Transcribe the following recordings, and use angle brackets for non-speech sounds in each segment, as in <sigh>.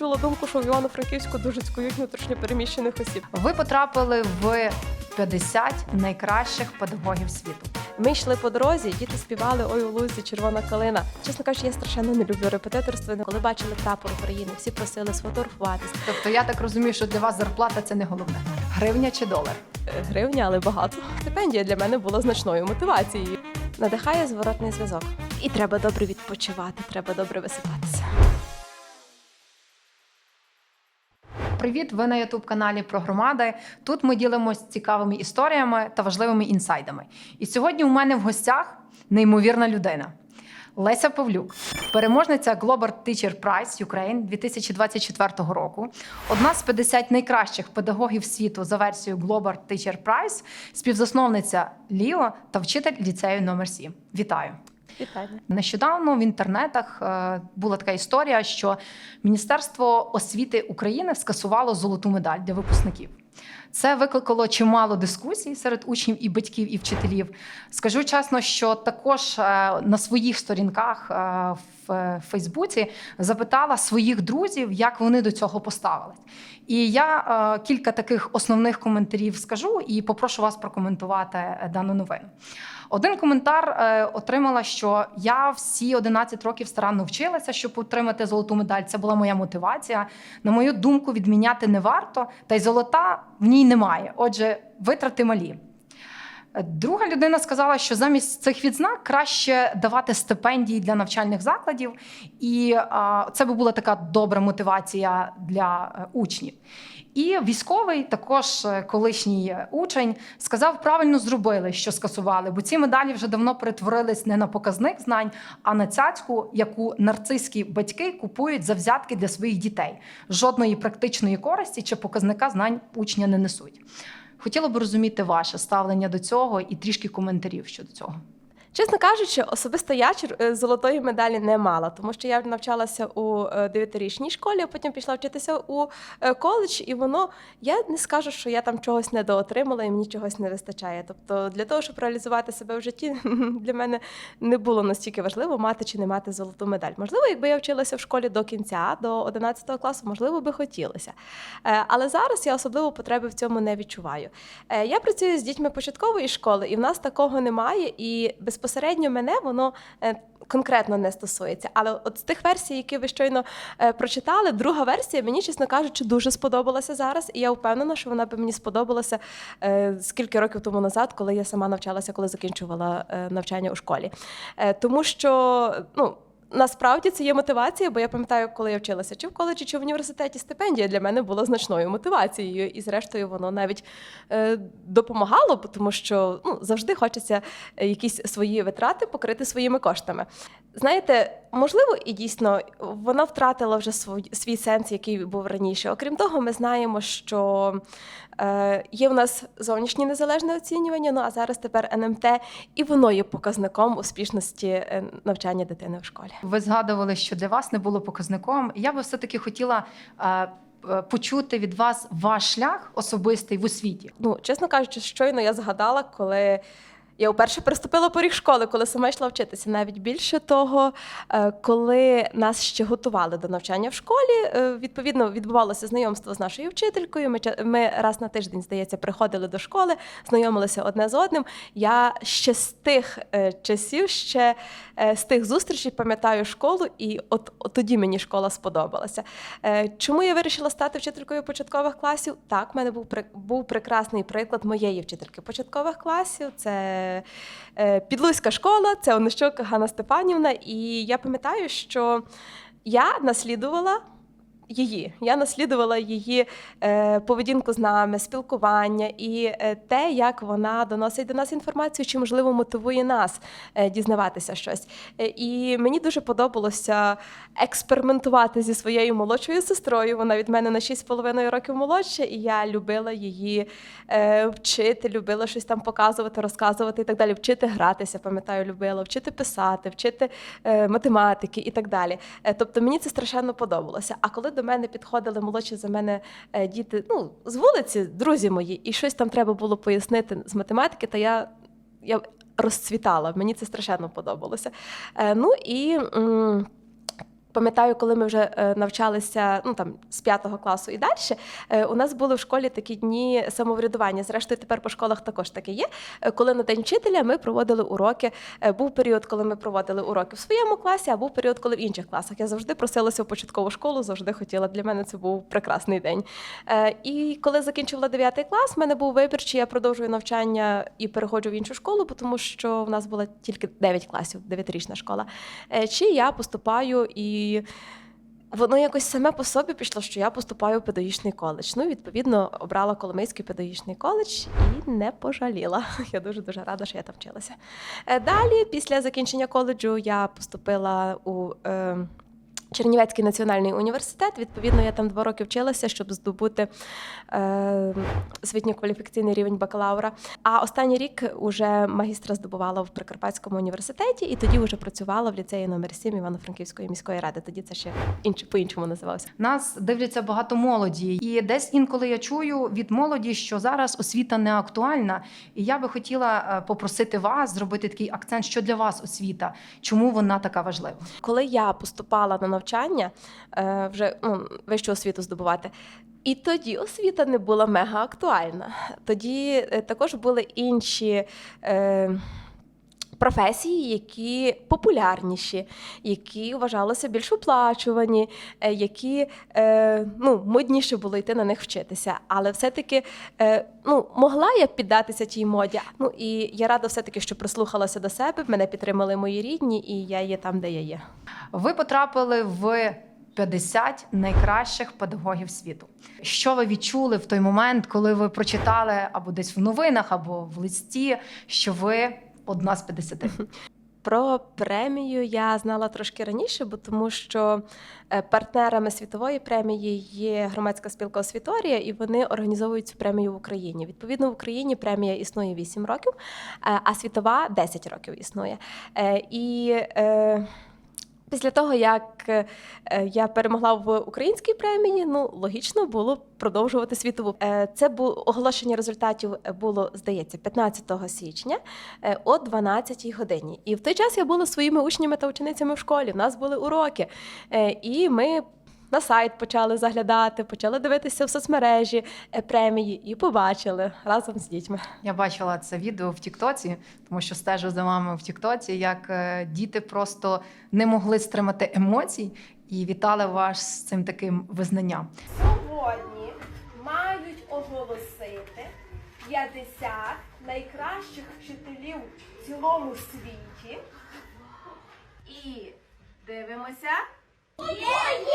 почула думку, що в Івано-Франківську дуже цькують внутрішньопереміщених осіб. Ви потрапили в 50 найкращих педагогів світу. Ми йшли по дорозі, діти співали Ой у лузі, червона калина. Чесно кажучи, я страшенно не люблю репетиторство. Коли бачили прапор України, всі просили сфотографуватися. Тобто я так розумію, що для вас зарплата це не головне. Гривня чи долар? Е, Гривня, але багато. Стипендія для мене була значною мотивацією. Надихає зворотний зв'язок. І треба добре відпочивати, треба добре висипатися. Привіт, ви на Ютуб каналі про громади. Тут ми ділимося цікавими історіями та важливими інсайдами. І сьогодні у мене в гостях неймовірна людина. Леся Павлюк, переможниця Global Teacher Prize Ukraine 2024 року, одна з 50 найкращих педагогів світу за версією Global Teacher Prize, співзасновниця Ліо та вчитель ліцею номер 7. Вітаю! Вітання. Нещодавно в інтернетах е, була така історія, що Міністерство освіти України скасувало золоту медаль для випускників. Це викликало чимало дискусій серед учнів і батьків і вчителів. Скажу чесно, що також е, на своїх сторінках е, в Фейсбуці запитала своїх друзів, як вони до цього поставились. І я кілька таких основних коментарів скажу і попрошу вас прокоментувати дану новину. Один коментар е, отримала, що я всі 11 років старанно вчилася, щоб отримати золоту медаль. Це була моя мотивація. На мою думку, відміняти не варто, та й золота в ній немає. Отже, витрати малі. Друга людина сказала, що замість цих відзнак краще давати стипендії для навчальних закладів, і це би була така добра мотивація для е, учнів. І військовий, також е, колишній е, учень, сказав, правильно зробили, що скасували, бо ці медалі вже давно перетворились не на показник знань, а на цяцьку, яку нарцистські батьки купують за взятки для своїх дітей. Жодної практичної користі чи показника знань учня не несуть. Хотіла б розуміти ваше ставлення до цього і трішки коментарів щодо цього. Чесно кажучи, особисто я е, золотої медалі не мала, тому що я навчалася у е, дев'ятирічній школі, а потім пішла вчитися у е, коледж, і воно я не скажу, що я там чогось недоотримала і мені чогось не вистачає. Тобто для того, щоб реалізувати себе в житті, <laughs> для мене не було настільки важливо мати чи не мати золоту медаль. Можливо, якби я вчилася в школі до кінця, до 11 класу, можливо, би хотілося. Е, Але зараз я особливо потреби в цьому не відчуваю. Е, Я працюю з дітьми початкової школи, і в нас такого немає. І безпосередньо мене воно е, конкретно не стосується. Але от з тих версій, які ви щойно е, прочитали, друга версія мені, чесно кажучи, дуже сподобалася зараз. І я впевнена, що вона би мені сподобалася е, скільки років тому назад, коли я сама навчалася, коли закінчувала навчання у школі. Тому що, ну. Насправді це є мотивація, бо я пам'ятаю, коли я вчилася чи в коледжі, чи в університеті стипендія для мене була значною мотивацією, і зрештою воно навіть е, допомагало, тому що ну, завжди хочеться якісь свої витрати покрити своїми коштами. Знаєте, можливо, і дійсно вона втратила вже свій, свій сенс, який був раніше. Окрім того, ми знаємо, що е, є в нас зовнішнє незалежне оцінювання, ну а зараз тепер НМТ, і воно є показником успішності е, навчання дитини в школі. Ви згадували, що для вас не було показником. Я би все-таки хотіла е, е, почути від вас ваш шлях особистий в освіті. Ну, чесно кажучи, щойно я згадала, коли я вперше переступила поріг школи, коли сама йшла вчитися. Навіть більше того, е, коли нас ще готували до навчання в школі, е, відповідно відбувалося знайомство з нашою вчителькою. Ми, раз на тиждень, здається, приходили до школи, знайомилися одне з одним. Я ще з тих е, часів, ще з тих зустрічей пам'ятаю школу, і от, от тоді мені школа сподобалася. Чому я вирішила стати вчителькою початкових класів? Так, в мене був був прекрасний приклад моєї вчительки початкових класів. Це е, Підлуська школа, це Онищук Ганна Степанівна. І я пам'ятаю, що я наслідувала. Її я наслідувала її е, поведінку з нами, спілкування і е, те, як вона доносить до нас інформацію, чи можливо мотивує нас е, дізнаватися щось. І мені дуже подобалося експериментувати зі своєю молодшою сестрою. Вона від мене на 6,5 років молодша, і я любила її вчити, любила щось там показувати, розказувати і так далі. Вчити гратися, пам'ятаю, любила, вчити писати, вчити математики і так далі. Тобто мені це страшенно подобалося. А коли до мене підходили молодші за мене е, діти, ну з вулиці, друзі мої, і щось там треба було пояснити з математики, та я. я розцвітала. Мені це страшенно подобалося. Е, ну і Пам'ятаю, коли ми вже е, навчалися ну там з п'ятого класу і далі, е, у нас були в школі такі дні самоврядування. Зрештою, тепер по школах також таке є. Е, Коли на день вчителя ми проводили уроки. Був період, коли ми проводили уроки в своєму класі, а був період, коли в інших класах. Я завжди просилася в початкову школу, завжди хотіла. Для мене це був прекрасний день. І коли закінчувала 9 клас, в мене був вибір, чи я продовжую навчання і переходжу в іншу школу, тому що в нас була тільки 9 класів, 9-річна школа. Чи я поступаю і воно якось саме по собі пішло, що я поступаю в педагогічний коледж. Ну, відповідно, обрала Коломийський педагогічний коледж і не пожаліла. <laughs> Я дуже дуже рада, що я там вчилася. Е, Далі, після закінчення коледжу, я поступила у. Е, Чернівецький національний університет. Відповідно, я там два роки вчилася, щоб здобути е, освітньо-кваліфікаційний рівень бакалавра. А останній рік уже магістра здобувала в Прикарпатському університеті, і тоді вже працювала в ліцеї номер 7 Івано-Франківської міської ради. Тоді це ще інше по-іншому називався. Нас дивляться багато молоді, і десь інколи я чую від молоді, що зараз освіта не актуальна. І я би хотіла е, попросити вас зробити такий акцент, що для вас освіта, чому вона така важлива. Коли я поступала на навчання, е, вже ну, вищу освіту здобувати. І тоді освіта не була мега актуальна. Тоді е, також були інші е, професії, які популярніші, які вважалися більш оплачувані, е, які е, ну, модніше було йти на них вчитися. Але все-таки е, ну, могла я піддатися тій моді. Ну і я рада все-таки, що прислухалася до себе, мене підтримали мої рідні, і я є там, де я є. Ви потрапили в 50 найкращих педагогів світу. Що ви відчули в той момент, коли ви прочитали або десь в новинах, або в листі, що ви одна з 50? Про премію я знала трошки раніше, бо тому що е, партнерами світової премії є громадська спілка Освіторія, і вони організовують цю премію в Україні. Відповідно, в Україні премія існує 8 років, е, а світова 10 років існує. Е, І Після того, як е, я перемогла в українській премії, ну логічно було продовжувати світову. Е, Це було оголошення результатів було, здається, 15 січня е, о 12 годині. І в той час я була своїми учнями та ученицями в школі. У нас були уроки, Е, і ми. На сайт почали заглядати, почали дивитися в соцмережі е, премії і побачили разом з дітьми. Я бачила це відео в Тіктоці, тому що стежу за вами в Тіктоці, як е, діти просто не могли стримати емоцій і вітали вас з цим таким визнанням. Сьогодні мають оголосити 50 найкращих вчителів в цілому світі. І дивимося. 爷爷，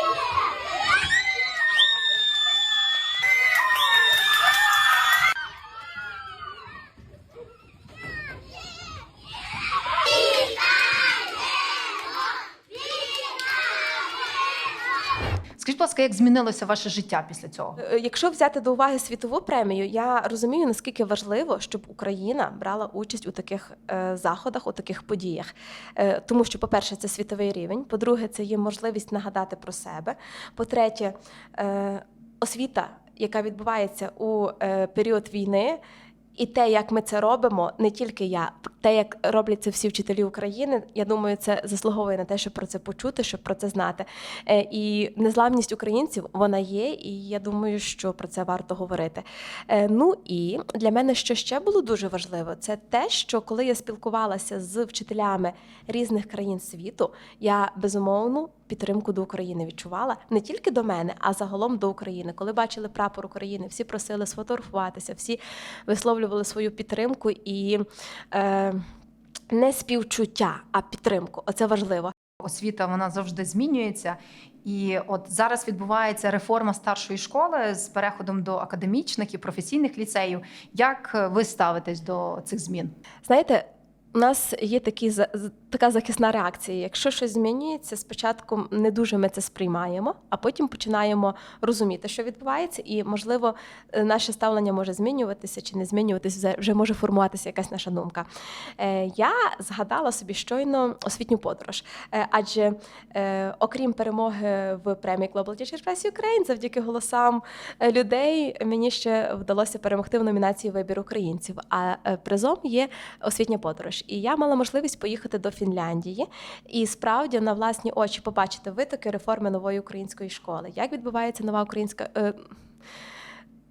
Скажіть, будь ласка, як змінилося ваше життя після цього? Е, Якщо взяти до уваги світову премію, я розумію, наскільки важливо, щоб Україна брала участь у таких е, заходах, у таких подіях. Е, тому що, по-перше, це світовий рівень. По-друге, це є можливість нагадати про себе. По-третє, освіта, яка відбувається у період війни. І те, як ми це робимо, не тільки я, те, як роблять це всі вчителі України, я думаю, це заслуговує на те, щоб про це почути, щоб про це знати. Е, І незламність українців вона є, і я думаю, що про це варто говорити. Е, Ну і для мене, що ще було дуже важливо, це те, що коли я спілкувалася з вчителями різних країн світу, я безумовну підтримку до України відчувала не тільки до мене, а загалом до України. Коли бачили прапор України, всі просили сфотографуватися, всі висловлювали свою підтримку і е, не співчуття, а підтримку. Оце важливо. Освіта вона завжди змінюється. І от зараз відбувається реформа старшої школи з переходом до академічних і професійних ліцеїв. Як ви ставитесь до цих змін? Знаєте, у нас є такі, така захисна реакція. Якщо щось змінюється, спочатку не дуже ми це сприймаємо, а потім починаємо розуміти, що відбувається, і, можливо, е, наше ставлення може змінюватися чи не змінюватися, вже- може формуватися якась наша думка. Е, Я згадала собі щойно освітню подорож, Е, адже окрім перемоги в премії Global Teacher Prize Ukraine, завдяки голосам людей мені ще вдалося перемогти в номінації Вибір українців. А призом є освітня подорож. І я мала можливість поїхати до Фінляндії, і справді на власні очі побачити витоки реформи нової української школи. Як відбувається нова українська. Е,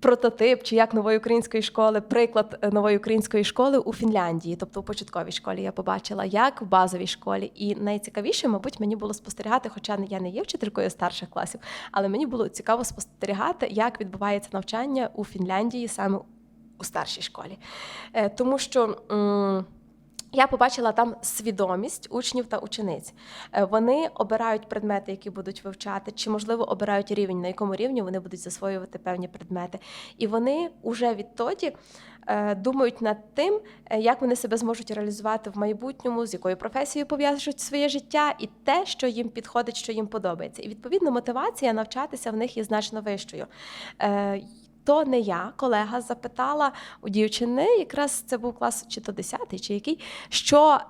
Прототип чи як нової української школи, приклад е, нової української школи у Фінляндії, тобто у початковій школі я побачила, як в базовій школі. І найцікавіше, мабуть, мені було спостерігати, хоча я не є вчителькою старших класів, але мені було цікаво спостерігати, як відбувається навчання у Фінляндії саме у старшій школі. Е, Тому що. Я побачила там свідомість учнів та учениць. Е, Вони обирають предмети, які будуть вивчати, чи можливо обирають рівень, на якому рівні вони будуть засвоювати певні предмети. І вони уже відтоді е, думають над тим, е, як вони себе зможуть реалізувати в майбутньому, з якою професією пов'яжуть своє життя, і те, що їм підходить, що їм подобається. І відповідно мотивація навчатися в них є значно вищою. То не я, колега запитала у дівчини, якраз це був клас чи то 10 чи який, що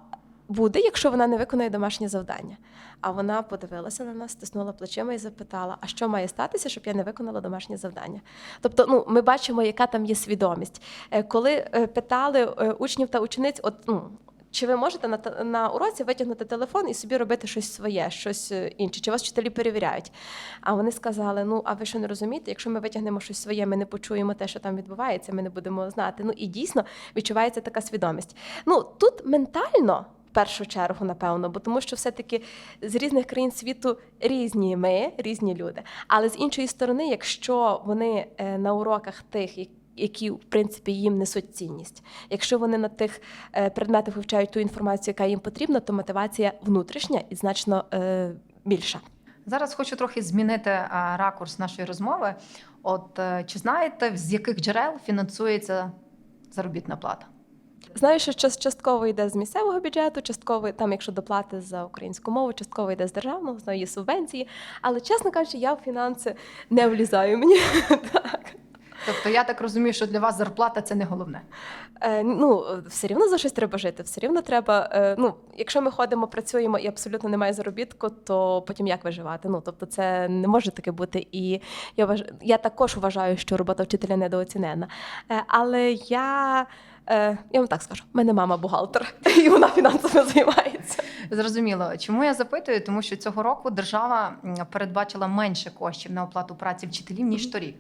буде, якщо вона не виконає домашнє завдання. А вона подивилася на нас, стиснула плечима і запитала: а що має статися, щоб я не виконала домашнє завдання? Тобто, ну ми бачимо, яка там є свідомість. Е, Коли е, питали е, учнів та учениць, от ну. Чи ви можете на, на уроці витягнути телефон і собі робити щось своє, щось е, інше? Чи вас вчителі перевіряють? А вони сказали: ну, а ви що не розумієте, якщо ми витягнемо щось своє, ми не почуємо те, що там відбувається, ми не будемо знати. Ну і дійсно відчувається така свідомість. Ну тут ментально. Першу чергу, напевно, бо тому що все-таки з різних країн світу різні ми, різні люди. Але з іншої сторони, якщо вони е, на уроках тих, які- які в принципі їм несуть цінність, якщо вони на тих е, предметах вивчають ту інформацію, яка їм потрібна, то мотивація внутрішня і значно е, більша. Зараз хочу трохи змінити ракурс нашої розмови. От е, чи знаєте, з яких джерел фінансується заробітна плата? Знаю, що част- частково йде з місцевого бюджету, частково там, якщо доплати за українську мову, частково йде з державного, знаю, є субвенції. Але чесно кажучи, я в фінанси не влізаю. Мені <laughs> так. Тобто я так розумію, що для вас зарплата це не головне. Е, ну, все рівно за щось треба жити, все рівно треба. Е, ну, якщо ми ходимо, працюємо і абсолютно немає заробітку, то потім як виживати? Ну, тобто, це не може таке бути. І я вваж... я також вважаю, що робота вчителя недооцінена. Е, але я. Е, я вам так скажу, в мене мама бухгалтер, <laughs> і вона фінансово займається. Зрозуміло, чому я запитую? Тому що цього року держава передбачила менше коштів на оплату праці вчителів ніж торік.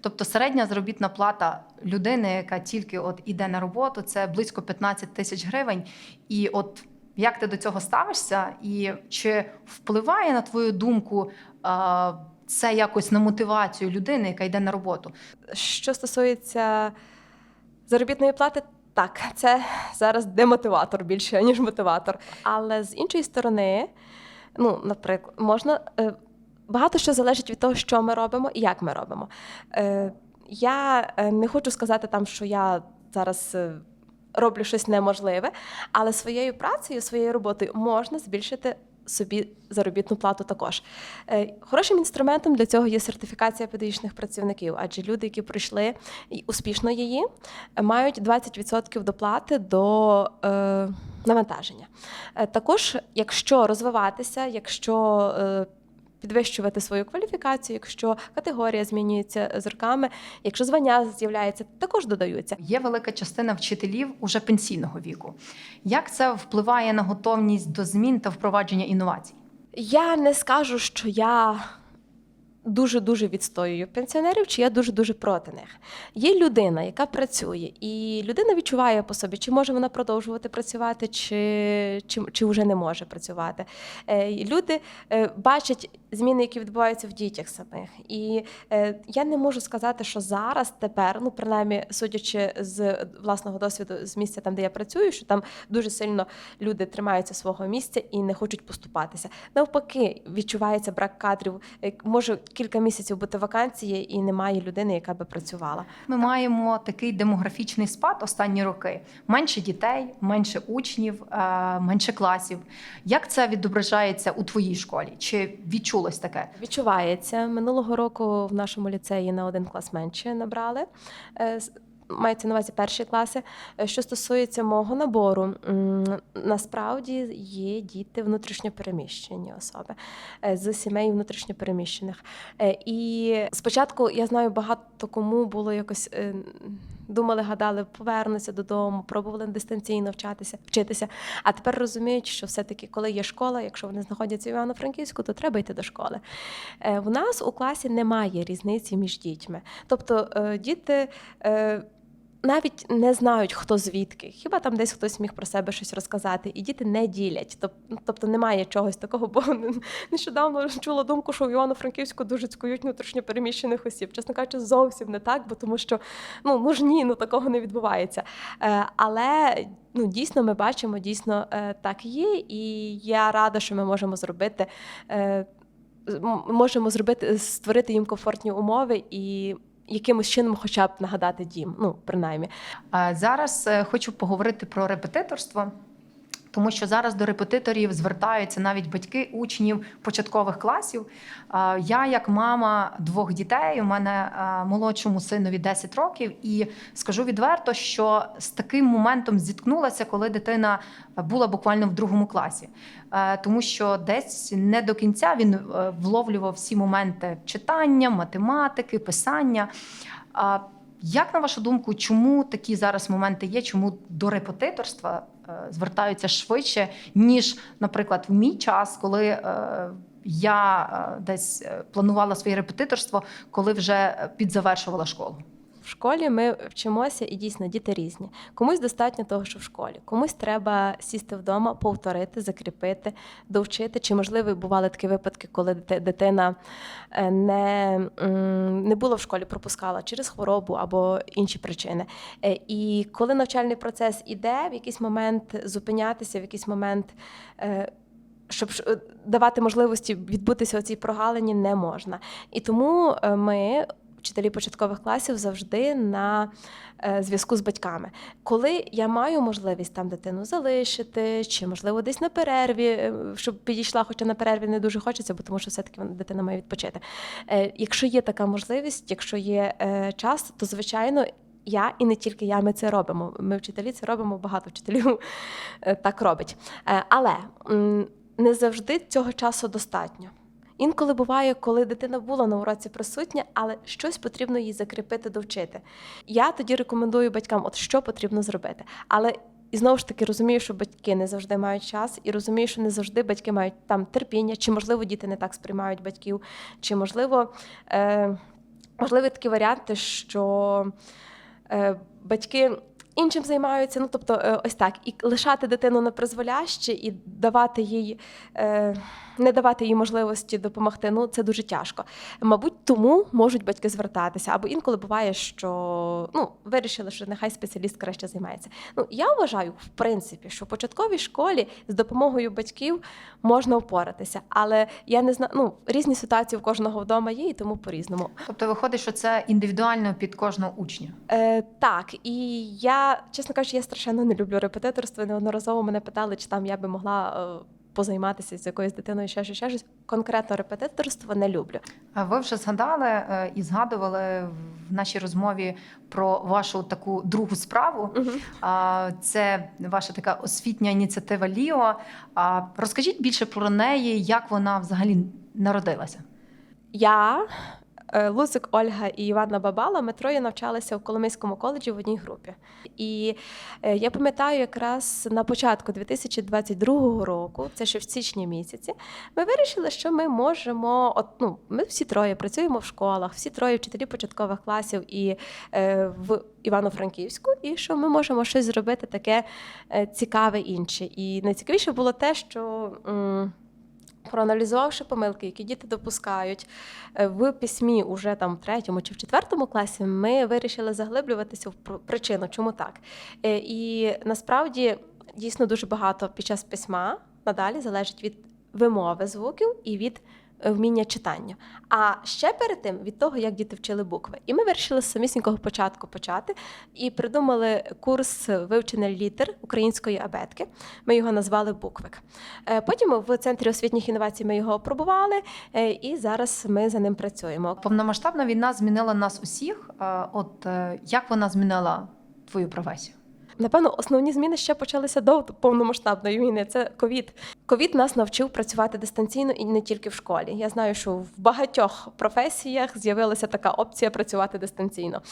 Тобто середня заробітна плата людини, яка тільки от іде на роботу, це близько 15 тисяч гривень. І от як ти до цього ставишся, і чи впливає на твою думку це якось на мотивацію людини, яка йде на роботу? Що стосується заробітної плати, так, це зараз демотиватор більше, ніж мотиватор. Але з іншої сторони, ну, наприклад, можна. е, Багато що залежить від того, що ми робимо і як ми робимо. Е, Я е, не хочу сказати там, що я зараз роблю щось неможливе, але своєю працею, своєю роботою можна збільшити собі заробітну плату також. Е, Хорошим інструментом для цього є сертифікація педагогічних працівників, адже люди, які пройшли успішно її, мають 20% доплати до е, навантаження. Е, Також, якщо розвиватися, якщо Підвищувати свою кваліфікацію, якщо категорія змінюється з роками, якщо звання з'являється, також додаються. Є велика частина вчителів уже пенсійного віку. Як це впливає на готовність до змін та впровадження інновацій? Я не скажу, що я дуже дуже відстоюю пенсіонерів, чи я дуже дуже проти них. Є людина, яка працює, і людина відчуває по собі, чи може вона продовжувати працювати, чи, чи, чи вже не може працювати. Е, Люди е, бачать зміни, які відбуваються в дітях самих. І е, я не можу сказати, що зараз, тепер, ну принаймні, судячи з власного досвіду, з місця там, де я працюю, що там дуже сильно люди тримаються свого місця і не хочуть поступатися. Навпаки, відчувається брак кадрів. Е, Може кілька місяців бути вакансії, і немає людини, яка би працювала. Ми маємо такий демографічний спад останні роки: менше дітей, менше учнів, е, менше класів. Як це відображається у твоїй школі? Чи відчулось таке? Відчувається минулого року в нашому ліцеї на один клас менше набрали. Мається на увазі перші класи. Е, Що стосується мого набору, насправді є діти внутрішньопереміщені особи е, з сімей внутрішньопереміщених. Е, І спочатку я знаю багато кому було якось. думали, гадали, повернуться додому, пробували дистанційно вчатися, вчитися. А тепер розуміють, що все-таки, коли є школа, якщо вони знаходяться в Івано-Франківську, то треба йти до школи. В нас у класі немає різниці між дітьми. Тобто діти. Навіть не знають, хто звідки. Хіба там десь хтось міг про себе щось розказати, і діти не ділять. Тоб- Тобто немає чогось такого, бо <laughs> нещодавно чула думку, що в Івано-Франківську дуже цькують внутрішньо переміщених осіб. Чесно кажучи, зовсім не так, бо тому що ну, ну ж ні, ну такого не відбувається. Е, але ну, дійсно ми бачимо, дійсно е, так є, і я рада, що ми можемо зробити. Е, можемо зробити, створити їм комфортні умови і якимось чином, хоча б нагадати дім, ну принаймні. Зараз е, хочу поговорити про репетиторство. Тому що зараз до репетиторів звертаються навіть батьки учнів початкових класів. Я, як мама двох дітей, у мене молодшому синові 10 років, і скажу відверто, що з таким моментом зіткнулася, коли дитина була буквально в другому класі, тому що десь не до кінця він е, вловлював всі моменти читання, математики, писання. Як на вашу думку, чому такі зараз моменти є? Чому до репетиторства звертаються швидше, ніж, наприклад, в мій час, коли е, я е, десь е, планувала своє репетиторство, коли вже підзавершувала школу? В школі ми вчимося, і дійсно діти різні. Комусь достатньо того, що в школі, комусь треба сісти вдома, повторити, закріпити, довчити. Чи можливо бували такі випадки, коли дитина е, не, не була в школі, пропускала через хворобу або інші причини. Е, І коли навчальний процес іде, в якийсь момент зупинятися, в якийсь момент. е, Щоб давати можливості відбутися у цій прогалині не можна. І тому ми, вчителі початкових класів, завжди на е, зв'язку з батьками. Коли я маю можливість там дитину залишити, чи можливо десь на перерві, е, щоб підійшла, хоча на перерві не дуже хочеться, бо тому що все-таки дитина має відпочити. Е, Якщо є така можливість, якщо є час, то звичайно. Я і не тільки я, ми це робимо. Ми вчителі це робимо, багато вчителів так робить. Але не завжди цього часу достатньо. Інколи буває, коли дитина була на уроці присутня, але щось потрібно їй закріпити, довчити. Я тоді рекомендую батькам, от що потрібно зробити. Але і знову ж таки розумію, що батьки не завжди мають час, і розумію, що не завжди батьки мають там терпіння, чи можливо діти не так сприймають батьків, чи можливо, е, можливі такі варіанти, що е, батьки. Іншим займаються, ну тобто, е, ось так, і лишати дитину на призволяще і давати їй, е, не давати їй можливості допомогти. Ну це дуже тяжко. Мабуть, тому можуть батьки звертатися. Або інколи буває, що ну вирішили, що нехай спеціаліст краще займається. Ну я вважаю, в принципі, що в початковій школі з допомогою батьків можна впоратися, але я не знаю, ну різні ситуації в кожного вдома є, і тому по-різному. Тобто виходить, що це індивідуально під кожного учня. Е, так, і я, чесно кажучи, я страшенно не люблю репетиторство. Неодноразово мене питали, чи там я би могла е, позайматися з якоюсь дитиною, ще щось, ще щось. Конкретно репетиторство не люблю. Ви вже згадали е, і згадували в нашій розмові про вашу таку другу справу. А, Це ваша така освітня ініціатива Ліо. Розкажіть більше про неї, як вона взагалі народилася. Я, Лусик Ольга і Іванна Бабала, ми троє навчалися в Коломийському коледжі в одній групі. І е, я пам'ятаю, якраз на початку 2022 року, це ще в січні місяці, ми вирішили, що ми можемо, от, ну, ми всі троє працюємо в школах, всі троє вчителі початкових класів і е, в Івано-Франківську, і що ми можемо щось зробити таке е, цікаве інше. І найцікавіше було те, що. м, Проаналізувавши помилки, які діти допускають е, в письмі уже там в третьому чи в четвертому класі, ми вирішили заглиблюватися в причину, чому так. Е, І насправді дійсно дуже багато під час письма надалі залежить від вимови звуків і від вміння читання. А ще перед тим від того, як діти вчили букви. І ми вирішили з самісінького початку почати і придумали курс вивчення літер української абетки. Ми його назвали Буквик. Е, Потім в центрі освітніх інновацій ми його опробували, е, і зараз ми за ним працюємо. Повномасштабна війна змінила нас усіх. Е, От е, як вона змінила твою професію? Напевно, основні зміни ще почалися до повномасштабної війни. Це ковід. Ковід нас навчив працювати дистанційно і не тільки в школі. Я знаю, що в багатьох професіях з'явилася така опція працювати дистанційно.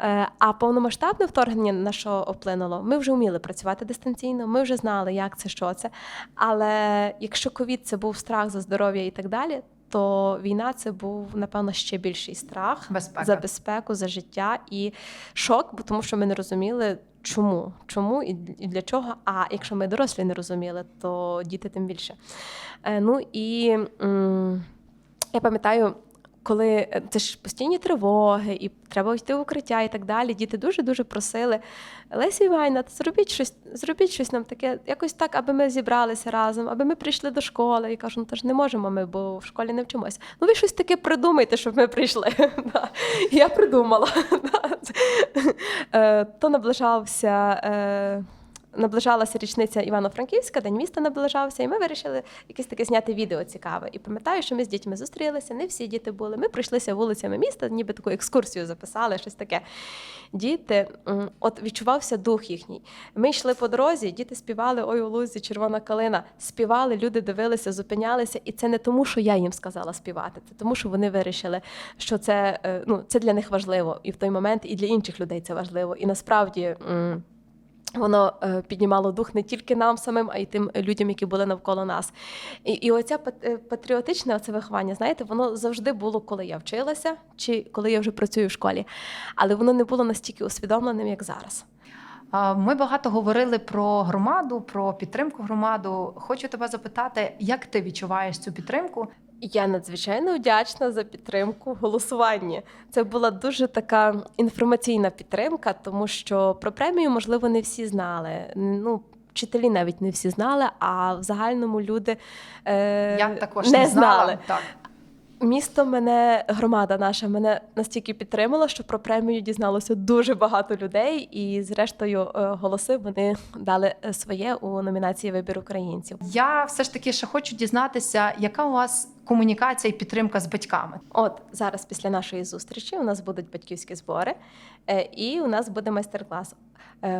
Е, А повномасштабне вторгнення на що вплинуло? Ми вже вміли працювати дистанційно, ми вже знали, як це, що це. Але якщо ковід це був страх за здоров'я і так далі. То війна це був напевно ще більший страх Безпека. за безпеку, за життя і шок, бо тому що ми не розуміли, чому, чому і для чого. А якщо ми дорослі не розуміли, то діти тим більше. Е, ну і я пам'ятаю. Коли е, це ж постійні тривоги, і треба йти в укриття і так далі. Діти дуже дуже просили Лесі Іванівна, та зробіть щось, зробіть щось нам таке, якось так, аби ми зібралися разом, аби ми прийшли до школи. І кажу, ну то ж не можемо ми, бо в школі не вчимося. Ну ви щось таке придумайте, щоб ми прийшли. <laughs> Я придумала. <laughs> Е, То наближався. Наближалася річниця Івано-Франківська, день міста наближався, і ми вирішили якесь таке зняти відео цікаве. І пам'ятаю, що ми з дітьми зустрілися, не всі діти були. Ми пройшлися вулицями міста, ніби таку екскурсію записали, щось таке. Діти, от відчувався дух їхній. Ми йшли по дорозі, діти співали Ой у лузі, червона калина. Співали, люди дивилися, зупинялися. І це не тому, що я їм сказала співати, це тому, що вони вирішили, що це, е, ну, це для них важливо. І в той момент і для інших людей це важливо. І насправді. Воно е, піднімало дух не тільки нам самим, а й тим людям, які були навколо нас. І, і оця е, патріотичне оце виховання, знаєте, воно завжди було, коли я вчилася, чи коли я вже працюю в школі. Але воно не було настільки усвідомленим, як зараз. Ми багато говорили про громаду, про підтримку громаду. Хочу тебе запитати, як ти відчуваєш цю підтримку? Я надзвичайно вдячна за підтримку голосування. Це була дуже така інформаційна підтримка, тому що про премію, можливо, не всі знали. Ну, вчителі навіть не всі знали, а в загальному люди е, Я також не знала. знали. Так. Місто мене, громада наша, мене настільки підтримала, що про премію дізналося дуже багато людей, і зрештою е, голоси вони дали е, своє у номінації Вибір українців. Я все ж таки ще хочу дізнатися, яка у вас комунікація і підтримка з батьками. От зараз після нашої зустрічі у нас будуть батьківські збори, е, і у нас буде майстер-клас.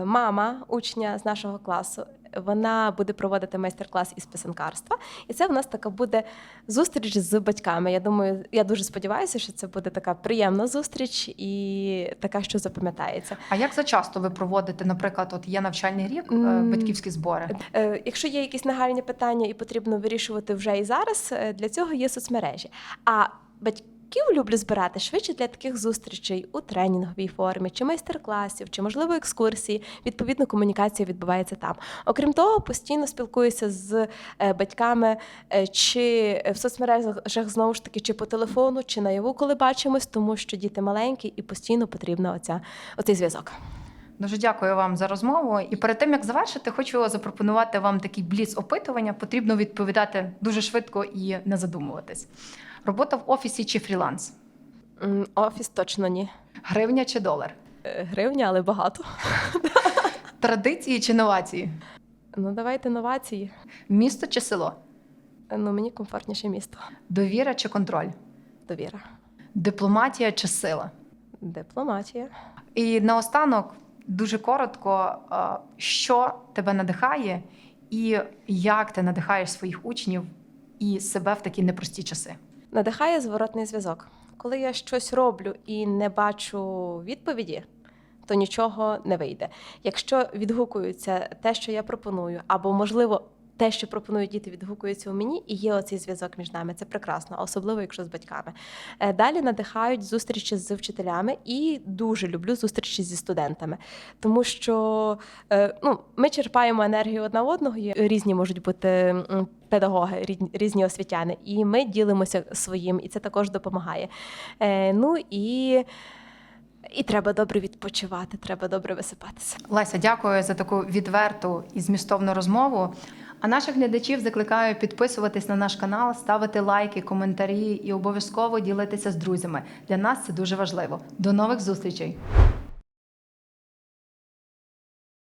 Мама учня з нашого класу. Вона буде проводити майстер-клас із писанкарства, і це в нас така буде зустріч з батьками. Я думаю, я дуже сподіваюся, що це буде така приємна зустріч і така, що запам'ятається. А як за часто ви проводите, наприклад, от є навчальний рік, е, батьківські збори? Е, Якщо є якісь нагальні питання і потрібно вирішувати вже і зараз, е, для цього є соцмережі. А батьків люблю збирати швидше для таких зустрічей у тренінговій формі, чи майстер-класів, чи можливо екскурсії. Відповідно, комунікація відбувається там. Окрім того, постійно спілкуюся з е, батьками е, чи в соцмережах знову ж таки, чи по телефону, чи наяву, коли бачимось, тому що діти маленькі і постійно потрібна оця оцей зв'язок. Дуже дякую вам за розмову. І перед тим як завершити, хочу запропонувати вам такий бліц опитування. Потрібно відповідати дуже швидко і не задумуватись. Робота в офісі чи фріланс? Офіс точно ні. Гривня чи долар? Е, Гривня, але багато. <laughs> Традиції чи новації? Ну, давайте новації. Місто чи село? Ну, мені комфортніше місто. Довіра чи контроль? Довіра. Дипломатія чи сила? Дипломатія. І наостанок, дуже коротко, е, що тебе надихає, і як ти надихаєш своїх учнів і себе в такі непрості часи? Надихає зворотний зв'язок. Коли я щось роблю і не бачу відповіді, то нічого не вийде. Якщо відгукується те, що я пропоную, або можливо. Те, що пропонують діти, відгукується у мені, і є оцей зв'язок між нами. Це прекрасно, особливо якщо з батьками. Е, Далі надихають зустрічі з вчителями і дуже люблю зустрічі зі студентами, тому що е, ну, ми черпаємо енергію одна одного. Є різні можуть бути педагоги, різні освітяни, і ми ділимося своїм, і це також допомагає. Е, Ну і, і треба добре відпочивати, треба добре висипатися. Леся, дякую за таку відверту і змістовну розмову. А наших глядачів закликаю підписуватись на наш канал, ставити лайки, коментарі і обов'язково ділитися з друзями. Для нас це дуже важливо. До нових зустрічей!